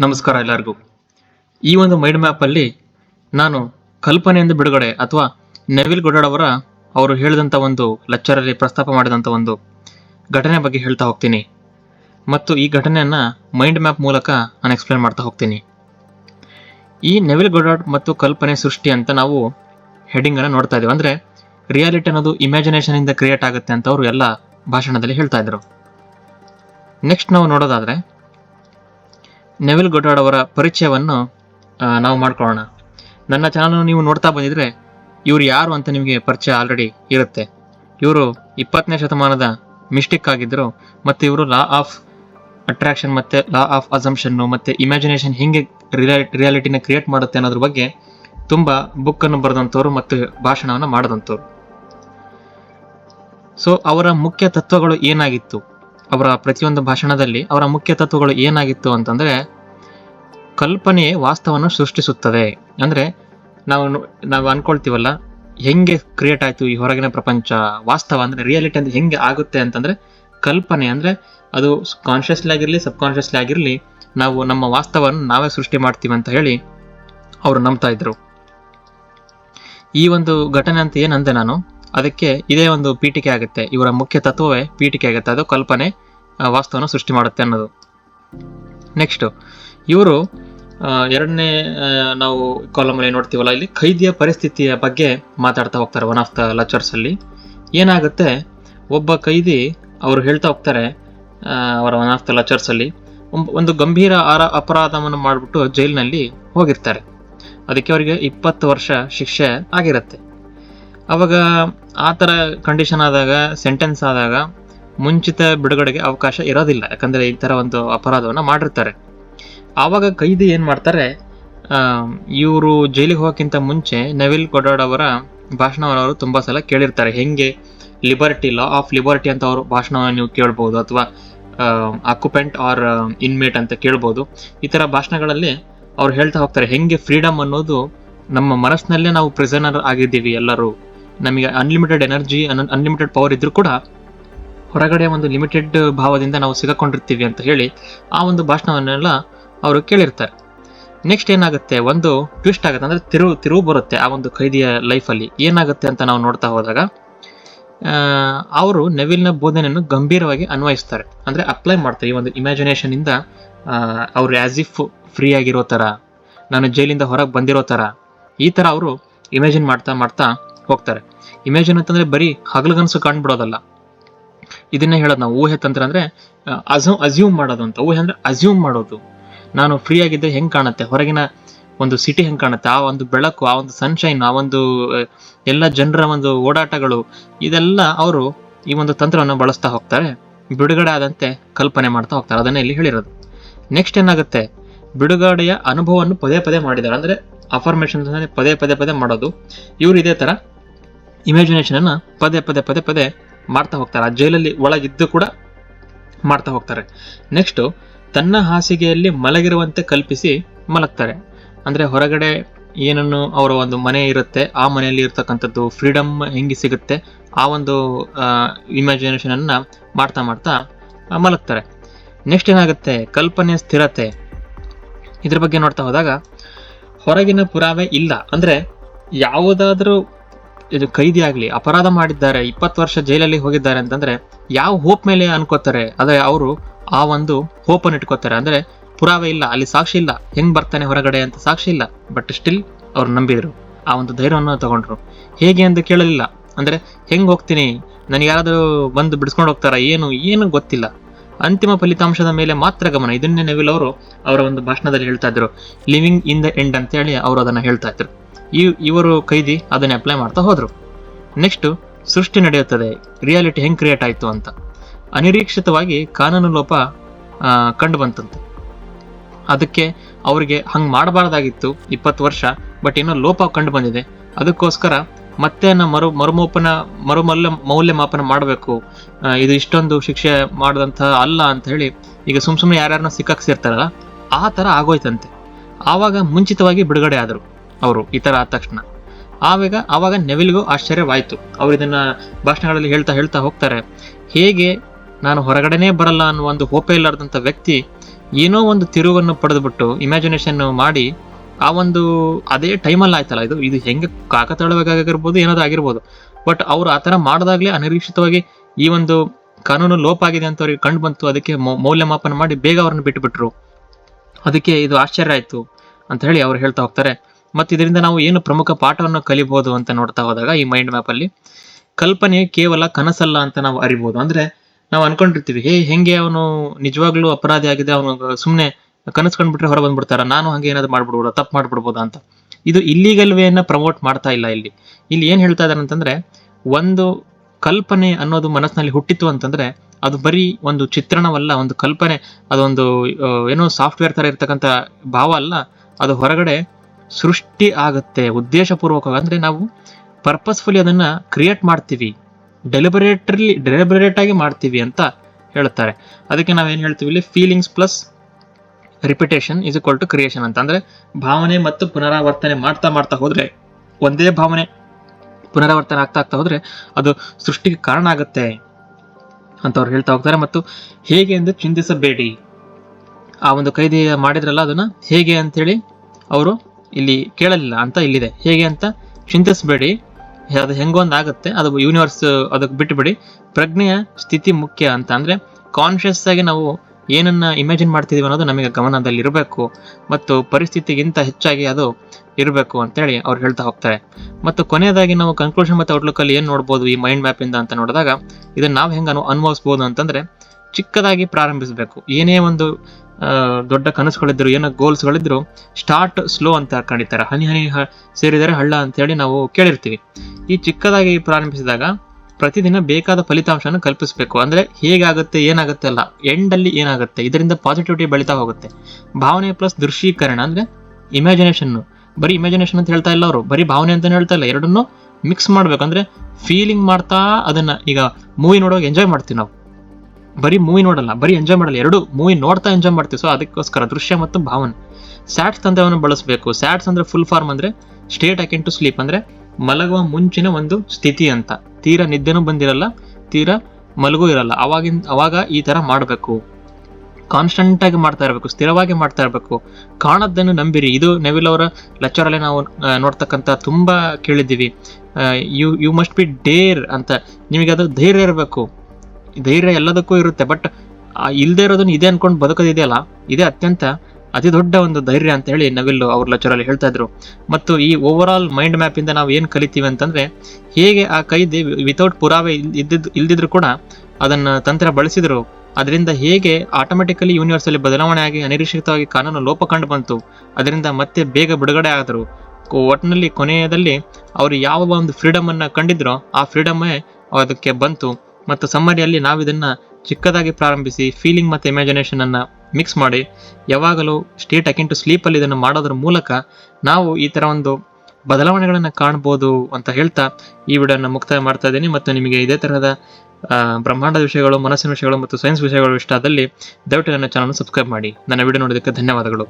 ನಮಸ್ಕಾರ ಎಲ್ಲರಿಗೂ. ಈ ಒಂದು ಮೈಂಡ್ ಮ್ಯಾಪಲ್ಲಿ ನಾನು ಕಲ್ಪನೆಯಿಂದ ಬಿಡುಗಡೆ ಅಥವಾ ನವಿಲ್ ಗೊಡಾಡ್ ಅವರ ಅವರು ಹೇಳಿದಂಥ ಒಂದು ಲೆಕ್ಚರಲ್ಲಿ ಪ್ರಸ್ತಾಪ ಮಾಡಿದಂಥ ಒಂದು ಘಟನೆ ಬಗ್ಗೆ ಹೇಳ್ತಾ ಹೋಗ್ತೀನಿ. ಮತ್ತು ಈ ಘಟನೆಯನ್ನು ಮೈಂಡ್ ಮ್ಯಾಪ್ ಮೂಲಕ ನಾನು ಎಕ್ಸ್ಪ್ಲೇನ್ ಮಾಡ್ತಾ ಹೋಗ್ತೀನಿ. ಈ ನೆವಿಲ್ ಗೊಡಾಡ್ ಮತ್ತು ಕಲ್ಪನೆ ಸೃಷ್ಟಿ ಅಂತ ನಾವು ಹೆಡಿಂಗನ್ನು ನೋಡ್ತಾ ಇದ್ದೀವಿ. ಅಂದರೆ ರಿಯಾಲಿಟಿ ಅನ್ನೋದು ಇಮ್ಯಾಜಿನೇಷನಿಂದ ಕ್ರಿಯೇಟ್ ಆಗುತ್ತೆ ಅಂತ ಅವರು ಎಲ್ಲ ಭಾಷಣದಲ್ಲಿ ಹೇಳ್ತಾ ಇದ್ರು. ನೆಕ್ಸ್ಟ್ ನಾವು ನೋಡೋದಾದರೆ ನೆವಿಲ್ ಗೊಡ್ರಾಡ್ ಅವರ ಪರಿಚಯವನ್ನು ನಾವು ಮಾಡ್ಕೊಳ್ಳೋಣ. ನನ್ನ ಚಾನಲ್ ನೀವು ನೋಡ್ತಾ ಬಂದಿದ್ರೆ, ಇವರು ಯಾರು ಅಂತ ನಿಮಗೆ ಪರಿಚಯ ಆಲ್ರೆಡಿ ಇರುತ್ತೆ. ಇವರು ಇಪ್ಪತ್ತನೇ ಶತಮಾನದ ಮಿಸ್ಟಿಕ್ ಆಗಿದ್ದರು ಮತ್ತು ಇವರು ಲಾ ಆಫ್ ಅಟ್ರಾಕ್ಷನ್ ಮತ್ತು ಲಾ ಆಫ್ ಅಸಂಪ್ಷನ್ನು ಮತ್ತು ಇಮ್ಯಾಜಿನೇಷನ್ ಹೆಂಗೆ ರಿಯಾಲಿಟಿನ ಕ್ರಿಯೇಟ್ ಮಾಡುತ್ತೆ ಅನ್ನೋದ್ರ ಬಗ್ಗೆ ತುಂಬ ಬುಕ್ಕನ್ನು ಬರೆದಂಥವ್ರು ಮತ್ತು ಭಾಷಣವನ್ನು ಮಾಡಿದಂಥವ್ರು. ಸೊ ಅವರ ಮುಖ್ಯ ತತ್ವಗಳು ಏನಾಗಿತ್ತು? ಅವರ ಪ್ರತಿಯೊಂದು ಭಾಷಣದಲ್ಲಿ ಅವರ ಮುಖ್ಯ ತತ್ವಗಳು ಏನಾಗಿತ್ತು ಅಂತಂದರೆ ಕಲ್ಪನೆ ವಾಸ್ತವವನ್ನು ಸೃಷ್ಟಿಸುತ್ತದೆ. ಅಂದರೆ ನಾವು ನಾವು ಅಂದ್ಕೊಳ್ತೀವಲ್ಲ ಹೆಂಗೆ ಕ್ರಿಯೇಟ್ ಆಯಿತು ಈ ಹೊರಗಿನ ಪ್ರಪಂಚ? ವಾಸ್ತವ ಅಂದರೆ ರಿಯಾಲಿಟಿ ಅಂದರೆ ಹೆಂಗೆ ಆಗುತ್ತೆ ಅಂತಂದರೆ ಕಲ್ಪನೆ ಅಂದರೆ ಅದು ಕಾನ್ಷಿಯಸ್ಲಿ ಆಗಿರಲಿ ಸಬ್ ಕಾನ್ಷಿಯಸ್ಲಿ ಆಗಿರಲಿ, ನಾವು ನಮ್ಮ ವಾಸ್ತವವನ್ನು ನಾವೇ ಸೃಷ್ಟಿ ಮಾಡ್ತೀವಿ ಅಂತ ಹೇಳಿ ಅವರು ನಂಬ್ತಾ ಇದ್ರು. ಈ ಒಂದು ಘಟನೆ ಅಂತ ಏನಂದೆ ನಾನು? ಅದಕ್ಕೆ ಇದೇ ಒಂದು ಪೀಠಿಕೆ ಆಗುತ್ತೆ. ಇವರ ಮುಖ್ಯ ತತ್ವವೇ ಪೀಠಿಕೆ ಆಗುತ್ತೆ. ಅದು ಕಲ್ಪನೆ ವಾಸ್ತವನ ಸೃಷ್ಟಿ ಮಾಡುತ್ತೆ ಅನ್ನೋದು. ನೆಕ್ಸ್ಟು ಇವರು ಎರಡನೇ ನಾವು ಕಾಲಮಲ್ಲಿ ನೋಡ್ತೀವಲ್ಲ, ಇಲ್ಲಿ ಖೈದಿಯ ಪರಿಸ್ಥಿತಿಯ ಬಗ್ಗೆ ಮಾತಾಡ್ತಾ ಹೋಗ್ತಾರೆ ಒನ್ ಆಫ್ ದ ಲೆಕ್ಚರ್ಸಲ್ಲಿ ಏನಾಗುತ್ತೆ? ಒಬ್ಬ ಖೈದಿ, ಅವರು ಹೇಳ್ತಾ ಹೋಗ್ತಾರೆ ಅವರ ಒನ್ ಆಫ್ ದ ಲೆಕ್ಚರ್ಸಲ್ಲಿ ಒಂದು ಗಂಭೀರ ಆರ, ಅಪರಾಧವನ್ನು ಮಾಡಿಬಿಟ್ಟು ಜೈಲಿನಲ್ಲಿ ಹೋಗಿರ್ತಾರೆ. ಅದಕ್ಕೆ ಅವರಿಗೆ ಇಪ್ಪತ್ತು ವರ್ಷ ಶಿಕ್ಷೆ ಆಗಿರುತ್ತೆ. ಅವಾಗ ಆ ಥರ ಕಂಡೀಷನ್ ಆದಾಗ ಸೆಂಟೆನ್ಸ್ ಆದಾಗ ಮುಂಚಿತ ಬಿಡುಗಡೆಗೆ ಅವಕಾಶ ಇರೋದಿಲ್ಲ. ಯಾಕಂದರೆ ಈ ಥರ ಒಂದು ಅಪರಾಧವನ್ನು ಮಾಡಿರ್ತಾರೆ. ಆವಾಗ ಕೈದಿ ಏನು ಮಾಡ್ತಾರೆ ಇವರು ಜೈಲಿಗೆ ಹೋಗೋಕ್ಕಿಂತ ಮುಂಚೆ ನವಿಲ್ ಕೊಡಾಡ್ ಅವರ ಭಾಷಣವನ್ನು ಅವರು ತುಂಬ ಸಲ ಕೇಳಿರ್ತಾರೆ. ಹೆಂಗೆ ಲಿಬರ್ಟಿ ಲಾ ಆಫ್ ಲಿಬರ್ಟಿ ಅಂತ ಅವರು ಭಾಷಣವನ್ನು ನೀವು ಕೇಳ್ಬೋದು ಅಥವಾ ಆಕ್ಯುಪೆಂಟ್ ಆರ್ ಇನ್ಮೇಟ್ ಅಂತ ಕೇಳ್ಬೋದು. ಈ ಥರ ಭಾಷಣಗಳಲ್ಲಿ ಅವ್ರು ಹೇಳ್ತಾ ಹೋಗ್ತಾರೆ, ಹೆಂಗೆ ಫ್ರೀಡಮ್ ಅನ್ನೋದು ನಮ್ಮ ಮನಸ್ಸಿನಲ್ಲೇ ನಾವು ಪ್ರಿಸನರ್ ಆಗಿದ್ದೀವಿ ಎಲ್ಲರೂ. ನಮಗೆ ಅನ್ಲಿಮಿಟೆಡ್ ಎನರ್ಜಿ ಅನ್ಲಿಮಿಟೆಡ್ ಪವರ್ ಇದ್ರೂ ಕೂಡ ಹೊರಗಡೆ ಒಂದು ಲಿಮಿಟೆಡ್ ಭಾವದಿಂದ ನಾವು ಸಿಗಾಕೊಂಡಿರ್ತೀವಿ ಅಂತ ಹೇಳಿ ಆ ಒಂದು ಭಾಷಣವನ್ನೆಲ್ಲ ಅವರು ಕೇಳಿರ್ತಾರೆ. ನೆಕ್ಸ್ಟ್ ಏನಾಗುತ್ತೆ? ಒಂದು ಟ್ವಿಸ್ಟ್ ಆಗುತ್ತೆ. ಅಂದರೆ ತಿರುವು ತಿರುವು ಬರುತ್ತೆ ಆ ಒಂದು ಖೈದಿಯ ಲೈಫಲ್ಲಿ ಏನಾಗುತ್ತೆ ಅಂತ ನಾವು ನೋಡ್ತಾ ಹೋದಾಗ ಅವರು ನೆವಿಲ್ನ ಬೋಧನೆಯನ್ನು ಗಂಭೀರವಾಗಿ ಅನ್ವಯಿಸ್ತಾರೆ. ಅಂದರೆ ಅಪ್ಲೈ ಮಾಡ್ತಾರೆ ಈ ಒಂದು ಇಮ್ಯಾಜಿನೇಷನಿಂದ ಅವರು ಆ್ಯಸ್ ಇಫ್ ಫ್ರೀ ಆಗಿರೋ ಥರ ನಾನು ಜೈಲಿಂದ ಹೊರಗೆ ಬಂದಿರೋ ಥರ ಈ ಥರ ಅವರು ಇಮ್ಯಾಜಿನ್ ಮಾಡ್ತಾ ಮಾಡ್ತಾ ಹೋಗ್ತಾರೆ. ಇಮೇಜ್ ಏನಂತಂದ್ರೆ ಬರೀ ಹಗಲಗನಸು ಕಾಣ್ಬಿಡೋದಲ್ಲ. ಇದನ್ನೇ ಹೇಳೋದು ನಾವು, ಊಹೆ ತಂತ್ರ ಅಂದ್ರೆ ಅಸೂ ಅಸ್ಯೂಮ್ ಮಾಡೋದು ಅಂತ. ಊಹೆ ಅಂದ್ರೆ ಅಸ್ಯೂಮ್ ಮಾಡೋದು. ನಾನು ಫ್ರೀ ಆಗಿದ್ದೆ ಹೆಂಗೆ ಕಾಣುತ್ತೆ? ಹೊರಗಿನ ಒಂದು ಸಿಟಿ ಹೆಂಗೆ ಕಾಣುತ್ತೆ? ಆ ಒಂದು ಬೆಳಕು, ಆ ಒಂದು ಸನ್ಶೈನ್ ಆ ಒಂದು ಎಲ್ಲ ಜನರ ಒಂದು ಓಡಾಟಗಳು, ಇದೆಲ್ಲ ಅವರು ಈ ಒಂದು ತಂತ್ರವನ್ನು ಬಳಸ್ತಾ ಹೋಗ್ತಾರೆ. ಬಿಡುಗಡೆ ಆದಂತೆ ಕಲ್ಪನೆ ಮಾಡ್ತಾ ಹೋಗ್ತಾರೆ. ಅದನ್ನೇ ಇಲ್ಲಿ ಹೇಳಿರೋದು. ನೆಕ್ಸ್ಟ್ ಏನಾಗುತ್ತೆ? ಬಿಡುಗಡೆಯ ಅನುಭವವನ್ನು ಪದೇ ಪದೇ ಮಾಡಿದ್ದಾರೆ. ಅಂದ್ರೆ ಅಫರ್ಮೇಷನ್ ಪದೇ ಪದೇ ಪದೇ ಮಾಡೋದು. ಇವರು ಇದೇ ಥರ ಇಮ್ಯಾಜಿನೇಷನನ್ನು ಪದೇ ಪದೇ ಪದೇ ಪದೇ ಮಾಡ್ತಾ ಹೋಗ್ತಾರೆ. ಆ ಜೈಲಲ್ಲಿ ಒಳಗಿದ್ದು ಕೂಡ ಮಾಡ್ತಾ ಹೋಗ್ತಾರೆ. ನೆಕ್ಸ್ಟು ತನ್ನ ಹಾಸಿಗೆಯಲ್ಲಿ ಮಲಗಿರುವಂತೆ ಕಲ್ಪಿಸಿ ಮಲಗ್ತಾರೆ. ಅಂದರೆ ಹೊರಗಡೆ ಏನನ್ನು ಅವರ ಒಂದು ಮನೆ ಇರುತ್ತೆ, ಆ ಮನೆಯಲ್ಲಿ ಇರ್ತಕ್ಕಂಥದ್ದು ಫ್ರೀಡಮ್ ಹೆಂಗೆ ಸಿಗುತ್ತೆ, ಆ ಒಂದು ಇಮ್ಯಾಜಿನೇಷನನ್ನು ಮಾಡ್ತಾ ಮಾಡ್ತಾ ಮಲಗ್ತಾರೆ. ನೆಕ್ಸ್ಟ್ ಏನಾಗುತ್ತೆ? ಕಲ್ಪನೆ, ಸ್ಥಿರತೆ. ಇದ್ರ ಬಗ್ಗೆ ನೋಡ್ತಾ ಹೋದಾಗ, ಹೊರಗಿನ ಪುರಾವೆ ಇಲ್ಲ. ಅಂದರೆ ಯಾವುದಾದ್ರೂ ಇದು ಕೈದಿ ಆಗಲಿ, ಅಪರಾಧ ಮಾಡಿದ್ದಾರೆ, ಇಪ್ಪತ್ತು ವರ್ಷ ಜೈಲಲ್ಲಿ ಹೋಗಿದ್ದಾರೆ ಅಂತಂದ್ರೆ ಯಾವ ಹೋಪ್ ಮೇಲೆ ಅನ್ಕೋತಾರೆ? ಅದೇ ಅವರು ಆ ಒಂದು ಹೋಪನ್ನು ಇಟ್ಕೋತಾರೆ. ಅಂದ್ರೆ ಪುರಾವೆ ಇಲ್ಲ, ಅಲ್ಲಿ ಸಾಕ್ಷಿ ಇಲ್ಲ, ಹೆಂಗ್ ಬರ್ತಾನೆ ಹೊರಗಡೆ ಅಂತ ಸಾಕ್ಷಿ ಇಲ್ಲ. ಬಟ್ ಸ್ಟಿಲ್ ಅವ್ರು ನಂಬಿದ್ರು, ಆ ಒಂದು ಧೈರ್ಯವನ್ನು ತಗೊಂಡ್ರು. ಹೇಗೆ ಅಂತ ಕೇಳಲಿಲ್ಲ. ಅಂದ್ರೆ ಹೆಂಗ್ ಹೋಗ್ತೀನಿ? ನನಗೆ ಯಾರಾದರೂ ಬಂದು ಬಿಡಿಸ್ಕೊಂಡು ಹೋಗ್ತಾರ? ಏನು? ಏನು ಗೊತ್ತಿಲ್ಲ. ಅಂತಿಮ ಫಲಿತಾಂಶದ ಮೇಲೆ ಮಾತ್ರ ಗಮನ. ಇದನ್ನೇ ನೆವಿಲ್ ಅವರು ಅವರ ಒಂದು ಭಾಷಣದಲ್ಲಿ ಹೇಳ್ತಾ ಇದ್ರು. ಲಿವಿಂಗ್ ಇನ್ ದ ಎಂಡ್ ಅಂತ ಹೇಳಿ ಅವರು ಅದನ್ನ ಹೇಳ್ತಾ ಇದ್ರು. ಈ ಇವರು ಕೈದಿ ಅದನ್ನ ಅಪ್ಲೈ ಮಾಡ್ತಾ ಹೋದರು. ನೆಕ್ಸ್ಟ್ ಸೃಷ್ಟಿ ನಡೆಯುತ್ತದೆ. ರಿಯಾಲಿಟಿ ಹೆಂಗೆ ಕ್ರಿಯೇಟ್ ಆಯಿತು ಅಂತ. ಅನಿರೀಕ್ಷಿತವಾಗಿ ಕಾನೂನು ಲೋಪ ಕಂಡು ಬಂತಂತೆ. ಅದಕ್ಕೆ ಅವರಿಗೆ ಹಂಗೆ ಮಾಡಬಾರ್ದಾಗಿತ್ತು ಇಪ್ಪತ್ತು ವರ್ಷ ಬಟ್ ಇನ್ನೂ ಲೋಪ ಕಂಡು ಬಂದಿದೆ. ಅದಕ್ಕೋಸ್ಕರ ಮತ್ತೆ ನಾ ಮರು, ಮರುಮೋಪನ ಮರುಮಲ್ಲ ಮೌಲ್ಯಮಾಪನ ಮಾಡಬೇಕು. ಇದು ಇಷ್ಟೊಂದು ಶಿಕ್ಷೆ ಮಾಡಿದಂಥ ಅಲ್ಲ ಅಂತ ಹೇಳಿ ಈಗ ಸುಮ್ ಸುಮ್ಮನೆ ಯಾರ್ಯಾರನ್ನ ಸಿಕ್ಕಾಕ್ಸಿರ್ತಾರಲ್ಲ, ಆ ಥರ ಆಗೋಯ್ತಂತೆ. ಆವಾಗ ಮುಂಚಿತವಾಗಿ ಬಿಡುಗಡೆ ಆದರು. ಅವರು ಈ ಥರ ಆದ ತಕ್ಷಣ. ಆವಾಗ ಆವಾಗ ನೆವಿಲ್ಗೂ ಆಶ್ಚರ್ಯವಾಯಿತು. ಅವರು ಇದನ್ನ ಭಾಷಣಗಳಲ್ಲಿ ಹೇಳ್ತಾ ಹೇಳ್ತಾ ಹೋಗ್ತಾರೆ. ಹೇಗೆ ನಾನು ಹೊರಗಡೆನೇ ಬರಲ್ಲ ಅನ್ನೋ ಒಂದು ಹೋಪೆ ಇಲ್ಲಾರ್ದಂಥ ವ್ಯಕ್ತಿ ಏನೋ ಒಂದು ತಿರುವನ್ನು ಪಡೆದುಬಿಟ್ಟು ಇಮ್ಯಾಜಿನೇಷನ್ ಮಾಡಿ ಆ ಒಂದು ಅದೇ ಟೈಮಲ್ಲಿ ಆಯ್ತಲ್ಲ, ಇದು ಇದು ಹೆಂಗೆ ಕಾಕತಾಳಬೇಕಾಗಿರ್ಬೋದು ಏನಾದ್ರು ಆಗಿರ್ಬೋದು. ಬಟ್ ಅವರು ಆ ಥರ ಮಾಡಿದಾಗಲೇ ಅನಿರೀಕ್ಷಿತವಾಗಿ ಈ ಒಂದು ಕಾನೂನು ಲೋಪ ಆಗಿದೆ ಅಂತ ಅವ್ರಿಗೆ ಕಂಡು ಬಂತು. ಅದಕ್ಕೆ ಮೌಲ್ಯಮಾಪನ ಮಾಡಿ ಬೇಗ ಅವ್ರನ್ನ ಬಿಟ್ಟುಬಿಟ್ರು ಅದಕ್ಕೆ ಇದು ಆಶ್ಚರ್ಯ ಆಯಿತು ಅಂತ ಹೇಳಿ ಅವ್ರು ಹೇಳ್ತಾ ಹೋಗ್ತಾರೆ. ಮತ್ತು ಇದರಿಂದ ನಾವು ಏನು ಪ್ರಮುಖ ಪಾಠವನ್ನು ಕಲಿಬಹುದು ಅಂತ ನೋಡ್ತಾ ಹೋದಾಗ ಈ ಮೈಂಡ್ ಮ್ಯಾಪಲ್ಲಿ ಕಲ್ಪನೆ ಕೇವಲ ಕನಸಲ್ಲ ಅಂತ ನಾವು ಅರಿಬಹುದು ಅಂದ್ರೆ ನಾವು ಅನ್ಕೊಂಡಿರ್ತೀವಿ, ಹೇ, ಹೆಂಗೆ ಅವನು ನಿಜವಾಗ್ಲೂ ಅಪರಾಧಿ ಆಗಿದೆ ಅವನು ಸುಮ್ಮನೆ ಕನಸು ಕಂಡ್ಬಿಟ್ರೆ ಹೊರ ಬಂದ್ಬಿಡ್ತಾರ? ನಾನು ಹಂಗೆ ಏನಾದ್ರು ಮಾಡ್ಬಿಡ್ಬೋದ? ತಪ್ಪು ಮಾಡ್ಬಿಡ್ಬೋದಾ ಅಂತ. ಇದು ಇಲ್ಲಿಗಲ್ ವೇನ ಪ್ರಮೋಟ್ ಮಾಡ್ತಾ ಇಲ್ಲ ಇಲ್ಲಿ. ಇಲ್ಲಿ ಏನು ಹೇಳ್ತಾ ಇದ್ದಾರೆ ಅಂತಂದ್ರೆ, ಒಂದು ಕಲ್ಪನೆ ಅನ್ನೋದು ಮನಸ್ಸಿನಲ್ಲಿ ಹುಟ್ಟಿತ್ತು ಅಂತಂದ್ರೆ, ಅದು ಬರೀ ಒಂದು ಚಿತ್ರಣವಲ್ಲ, ಒಂದು ಕಲ್ಪನೆ, ಅದೊಂದು ಏನೋ ಸಾಫ್ಟ್ವೇರ್ ತರ ಇರ್ತಕ್ಕಂಥ ಭಾವ ಅಲ್ಲ, ಅದು ಹೊರಗಡೆ ಸೃಷ್ಟಿ ಆಗುತ್ತೆ, ಉದ್ದೇಶಪೂರ್ವಕವಾಗಿ. ಅಂದರೆ ನಾವು ಪರ್ಪಸ್ಫುಲಿ ಅದನ್ನು ಕ್ರಿಯೇಟ್ ಮಾಡ್ತೀವಿ. ಡೆಲಿಬರೇಟ್ಲಿ ಡೆಲಿಬರೇಟ್ ಆಗಿ ಮಾಡ್ತೀವಿ ಅಂತ ಹೇಳ್ತಾರೆ. ಅದಕ್ಕೆ ನಾವು ಏನು ಹೇಳ್ತೀವಿ ಇಲ್ಲಿ? Feelings plus repetition is equal to creation ಅಂತ. ಅಂದರೆ ಭಾವನೆ ಮತ್ತು ಪುನರಾವರ್ತನೆ ಮಾಡ್ತಾ ಮಾಡ್ತಾ ಹೋದರೆ, ಒಂದೇ ಭಾವನೆ ಪುನರಾವರ್ತನೆ ಆಗ್ತಾ ಆಗ್ತಾ ಹೋದರೆ ಅದು ಸೃಷ್ಟಿಗೆ ಕಾರಣ ಆಗುತ್ತೆ ಅಂತ ಅವ್ರು ಹೇಳ್ತಾ ಹೋಗ್ತಾರೆ. ಮತ್ತು ಹೇಗೆ ಎಂದು ಚಿಂತಿಸಬೇಡಿ. ಆ ಒಂದು ಕೈದಿ ಮಾಡಿದ್ರಲ್ಲ ಅದನ್ನು ಹೇಗೆ ಅಂಥೇಳಿ ಅವರು ಇಲ್ಲಿ ಕೇಳಲಿಲ್ಲ ಅಂತ ಇಲ್ಲಿದೆ. ಹೇಗೆ ಅಂತ ಚಿಂತಿಸಬೇಡಿ. ಅದು ಹೆಂಗೊಂದು ಆಗುತ್ತೆ ಅದು ಯೂನಿವರ್ಸ್ ಅದಕ್ಕೆ ಬಿಟ್ಟುಬಿಡಿ ಪ್ರಜ್ಞೆಯ ಸ್ಥಿತಿ ಮುಖ್ಯ ಅಂತ ಅಂದ್ರೆ ಕಾನ್ಷಿಯಸ್ ಆಗಿ ನಾವು ಏನನ್ನ ಇಮ್ಯಾಜಿನ್ ಮಾಡ್ತಿದೀವಿ ಅನ್ನೋದು ನಮಗೆ ಗಮನದಲ್ಲಿ ಇರಬೇಕು ಮತ್ತು ಪರಿಸ್ಥಿತಿಗಿಂತ ಹೆಚ್ಚಾಗಿ ಅದು ಇರಬೇಕು ಅಂತೇಳಿ ಅವ್ರು ಹೇಳ್ತಾ ಹೋಗ್ತಾರೆ. ಮತ್ತು ಕೊನೆಯದಾಗಿ ನಾವು ಕನ್ಕ್ಲೂಷನ್ ಮತ್ತು ಔಟ್ಲುಕ್ ಅಲ್ಲಿ ಏನ್ ನೋಡ್ಬೋದು ಈ ಮೈಂಡ್ ಮ್ಯಾಪ್ ಇಂದ ಅಂತ ನೋಡಿದಾಗ, ಇದನ್ನು ನಾವು ಹೆಂಗ ಅನುಭವಿಸ್ಬೋದು ಅಂತಂದ್ರೆ ಚಿಕ್ಕದಾಗಿ ಪ್ರಾರಂಭಿಸಬೇಕು. ಏನೇ ಒಂದು ದೊಡ್ಡ ಕನಸುಗಳಿದ್ರು, ಏನೋ ಗೋಲ್ಸ್ಗಳಿದ್ರು ಸ್ಟಾರ್ಟ್ ಸ್ಲೋ ಅಂತ ಕಂಡಿತಾರೆ ಹನಿ ಹನಿ ಸೇರಿದರೆ ಹಳ್ಳ ಅಂತೇಳಿ ನಾವು ಕೇಳಿರ್ತೀವಿ. ಈ ಚಿಕ್ಕದಾಗಿ ಪ್ರಾರಂಭಿಸಿದಾಗ ಪ್ರತಿದಿನ ಬೇಕಾದ ಫಲಿತಾಂಶನ ಕಲ್ಪಿಸಬೇಕು. ಅಂದ್ರೆ ಹೇಗಾಗುತ್ತೆ, ಏನಾಗುತ್ತೆ ಅಲ್ಲ ಎಂಡ್ ಅಲ್ಲಿ ಏನಾಗುತ್ತೆ, ಇದರಿಂದ ಪಾಸಿಟಿವಿಟಿ ಬೆಳೀತಾ ಹೋಗುತ್ತೆ. ಭಾವನೆ ಪ್ಲಸ್ ದೃಶ್ಯೀಕರಣ ಅಂದ್ರೆ ಇಮ್ಯಾಜಿನೇಷನ್ನು ಬರೀ ಇಮ್ಯಾಜಿನೇಷನ್ ಅಂತ ಹೇಳ್ತಾ ಇಲ್ಲ ಅವರು, ಬರೀ ಭಾವನೆ ಅಂತ ಹೇಳ್ತಾ ಇಲ್ಲ. ಎರಡನ್ನೂ ಮಿಕ್ಸ್ ಮಾಡಬೇಕು. ಅಂದ್ರೆ ಫೀಲಿಂಗ್ ಮಾಡ್ತಾ ಅದನ್ನ ಈಗ ಮೂವಿ ನೋಡೋಕೆ ಎಂಜಾಯ್ ಮಾಡ್ತೀವಿ ನಾವು. ಬರೀ ಮೂವಿ ನೋಡಲ್ಲ, ಬರೀ ಎಂಜಾಯ್ ಮಾಡಲ್ಲ, ಎರಡು ಮೂವಿ ನೋಡ್ತಾ ಎಂಜಾಯ್ ಮಾಡ್ತೀವಿ. ಸೊ ಅದಕ್ಕೋಸ್ಕರ ದೃಶ್ಯ ಮತ್ತು ಭಾವನೆ. ಸ್ಯಾಟ್ಸ್ ತಂತ್ರವನ್ನು ಬಳಸಬೇಕು. ಸ್ಯಾಟ್ಸ್ ಅಂದ್ರೆ ಫುಲ್ ಫಾರ್ಮ್ ಅಂದ್ರೆ ಸ್ಟೇಟ್ ಅಕೆಂಟ್ ಟು ಸ್ಲೀಪ್ ಅಂದ್ರೆ ಮಲಗುವ ಮುಂಚಿನ ಒಂದು ಸ್ಥಿತಿ ಅಂತ. ತೀರಾ ನಿದ್ದೆನೂ ಬಂದಿರಲ್ಲ, ತೀರಾ ಮಲಗೂ ಇರಲ್ಲ. ಅವಾಗಿನ, ಅವಾಗ ಈ ತರ ಮಾಡಬೇಕು. ಕಾನ್ಸ್ಟೆಂಟ್ ಆಗಿ ಮಾಡ್ತಾ ಇರಬೇಕು, ಸ್ಥಿರವಾಗಿ ಮಾಡ್ತಾ ಇರಬೇಕು. ಕಾಣದ್ದನ್ನು ನಂಬಿರಿ. ಇದು ನೆವಿಲ್ ಅವರ ಲೆಕ್ಚರ್ ಅಲ್ಲಿ ನಾವು ನೋಡ್ತಕ್ಕಂಥ ತುಂಬಾ ಕೇಳಿದ್ದೀವಿ. You you must be dare ಅಂತ. ನಿಮಗೆ ಅದು ಧೈರ್ಯ ಇರಬೇಕು. ಧೈರ್ಯ ಎಲ್ಲದಕ್ಕೂ ಇರುತ್ತೆ ಬಟ್ ಇಲ್ಲದೆ ಇರೋದನ್ನ ಇದೆ ಅನ್ಕೊಂಡು ಬದುಕೋದಿದೆಯಲ್ಲ, ಇದೇ ಅತ್ಯಂತ ಅತಿ ದೊಡ್ಡ ಒಂದು ಧೈರ್ಯ ಅಂತ ಹೇಳಿ ನವಿಲ್ ಅವ್ರ ಲೆಕ್ಚರ್ ಅಲ್ಲಿ ಹೇಳ್ತಾ ಇದ್ರು. ಮತ್ತು ಈ ಓವರ್ ಆಲ್ ಮೈಂಡ್ ಮ್ಯಾಪ್ ಇಂದ ನಾವು ಏನು ಕಲಿತೀವಿ ಅಂತಂದ್ರೆ, ಹೇಗೆ ಆ ಕೈದಿ ವಿತೌಟ್ ಪುರಾವೆ ಇಲ್- ಇದ್ದಿದ್, ಇಲ್ದಿದ್ರು ಕೂಡ ಅದನ್ನ ತಂತ್ರ ಬಳಸಿದ್ರು. ಅದರಿಂದ ಹೇಗೆ ಆಟೋಮೆಟಿಕಲಿ ಯೂನಿವರ್ಸ್ ಅಲ್ಲಿ ಬದಲಾವಣೆ ಆಗಿ, ಅನಿರೀಕ್ಷಿತವಾಗಿ ಕಾನೂನು ಲೋಪ ಕಂಡು ಬಂತು, ಅದರಿಂದ ಮತ್ತೆ ಬೇಗ ಬಿಡುಗಡೆ ಆದರು. ಒಟ್ಟಿನಲ್ಲಿ ಕೊನೆಯದಲ್ಲಿ ಅವರು ಯಾವ ಒಂದು ಫ್ರೀಡಮ್ ಅನ್ನ ಕಂಡಿದ್ರೋ, ಆ ಫ್ರೀಡಮ್ಮೇ ಅದಕ್ಕೆ ಬಂತು. ಮತ್ತು ಸಮ್ಮರಿಯಲ್ಲಿ ನಾವು ಇದನ್ನ ಚಿಕ್ಕದಾಗಿ ಪ್ರಾರಂಭಿಸಿ ಫೀಲಿಂಗ್ ಮತ್ತು ಇಮ್ಯಾಜಿನೇಷನನ್ನು ಮಿಕ್ಸ್ ಮಾಡಿ, ಯಾವಾಗಲೂ ಸ್ಟೇಟ್ ಅಕಿನ್ ಟು ಸ್ಲೀಪಲ್ಲಿ ಇದನ್ನು ಮಾಡೋದ್ರ ಮೂಲಕ ನಾವು ಈ ಥರ ಒಂದು ಬದಲಾವಣೆಗಳನ್ನು ಕಾಣ್ಬೋದು ಅಂತ ಹೇಳ್ತಾ ಈ ವಿಡಿಯೋನ ಮುಕ್ತಾಯ ಮಾಡ್ತಾ ಇದ್ದೀನಿ. ಮತ್ತು ನಿಮಗೆ ಇದೇ ತರಹದ ಬ್ರಹ್ಮಾಂಡದ ವಿಷಯಗಳು, ಮನಸ್ಸಿನ ವಿಷಯಗಳು ಮತ್ತು ಸೈನ್ಸ್ ವಿಷಯಗಳು ಇಷ್ಟ ಆದಲ್ಲಿ ದಯವಿಟ್ಟು ನನ್ನ ಚಾನಲ್ ಸಬ್ಸ್ಕ್ರೈಬ್ ಮಾಡಿ. ನನ್ನ ವಿಡಿಯೋ ನೋಡೋದಕ್ಕೆ ಧನ್ಯವಾದಗಳು.